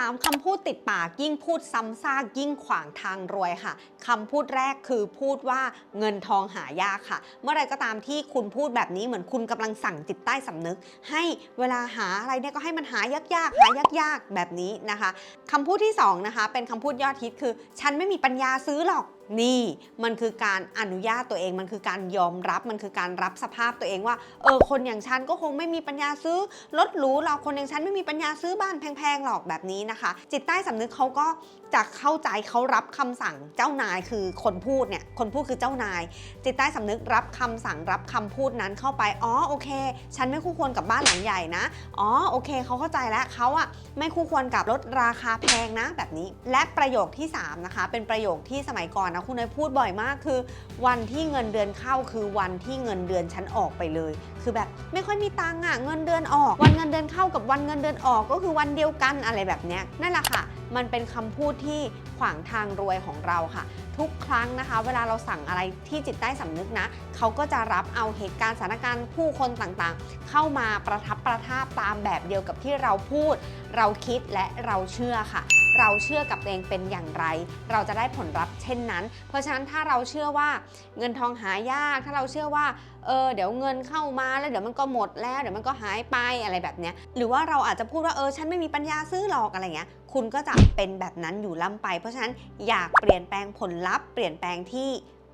3คำพูดติดปากยิ่งพูดซ้ำซากยิ่งขวางทางรวยค่ะคำพูดแรกคือพูดว่าเงินทองหายากค่ะ เมื่อไรก็ตามที่คุณพูดแบบนี้เหมือนคุณกำลังสั่งจิตใต้สำนึก ให้เวลาหาอะไรเนี่ยก็ให้มันหายากๆหายากๆแบบนี้นะคะคำพูดที่สองนะคะเป็นคำพูดยอดฮิตคือ ฉันไม่มีปัญญาซื้อหรอก นี่มันคือการอนุญาตตัวเอง มันคือการยอมรับ มันคือการรับสภาพตัวเองว่า เออ คนอย่างฉันก็คงไม่มีปัญญาซื้อรถหรูหรอกคนอย่างฉันไม่มีปัญญาซื้อบ้านแพงๆหรอกแบบนี้นะคะ จิตใต้สำนึกเขาก็จะเข้าใจเขารับคำสั่งเจ้านายคือคนพูดเนี่ย คนพูดคือเจ้านาย จิตใต้สำนึกรับคำสั่งรับคำพูดนั้นเข้าไป อ๋อ โอเค ฉันไม่คู่ควรกับบ้านหลังใหญ่นะ อ๋อ โอเค เขาเข้าใจแล้วเขาอะไม่คู่ควรกับรถราคาแพงนะ แบบนี้ และประโยคที่สามนะคะ เป็นประโยคที่สมัยก่อนนะคุณเนยพูดบ่อยมากคือ วันที่เงินเดือนเข้าคือวันที่เงินเดือนฉันออกไปเลย คือแบบไม่ค่อยมีตังค์อะเงินเดือนออก วันเงินเดือนเข้ากับวันเงินเดือนออกก็คือวันเดียวกันอะไรแบบเนี้ยนั่นแหละค่ะ มันเป็นคำพูดที่ขวางทางรวยของเราค่ะ ทุกครั้งนะคะ เวลาเราสั่งอะไรที่จิตใต้สำนึกนะเขาก็จะรับเอาเหตุการณ์สถานการณ์ผู้คนต่างๆ เข้ามาประทับประทาบตามแบบเดียวกับที่เราพูด เราคิดและเราเชื่อค่ะ เราเชื่อกับตัวเองเป็นอย่างไร เราจะได้ผลลัพธ์เช่นนั้น เพราะฉะนั้นถ้าเราเชื่อว่าเงินทองหายาก ถ้าเราเชื่อว่าเออเดี๋ยวเงินเข้ามาแล้วเดี๋ยวมันก็หมดแล้วเดี๋ยวมันก็หายไปอะไรแบบเนี้ยหรือว่าเราอาจจะพูดว่าเออฉันไม่มีปัญญาซื้อหรอกอะไรเงี้ยคุณก็จะเป็นแบบนั้นอยู่ล่ำไป เพราะฉะนั้นอยากเปลี่ยนแปลงผลลัพธ์เปลี่ยนแปลงที่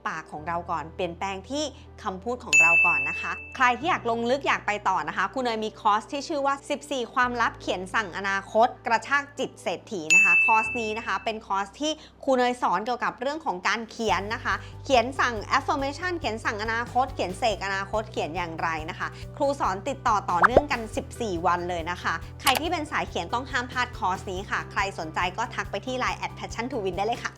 ปากของเราก่อน เปลี่ยนแปลงที่คำพูดของเราก่อนนะคะ ใครที่อยากลงลึกอยากไปต่อนะคะ คุณเนยมีคอร์สที่ชื่อว่า 14 ความลับเขียนสั่งอนาคต กระชากจิตเศรษฐีนะคะ คอร์สนี้นะคะ เป็นคอร์สที่ครูเนยสอนเกี่ยวกับเรื่องของการเขียนนะคะ เขียนสั่ง affirmation เขียนสั่งอนาคต เขียนเสกอนาคตเขียนอย่างไรนะคะ ครูสอนติดต่อต่อเนื่องกัน 14 วันเลยนะคะ ใครที่เป็นสายเขียนต้องห้ามพลาดคอร์สนี้ค่ะ ใครสนใจก็ทักไปที่ Line at passion to win ได้เลยค่ะ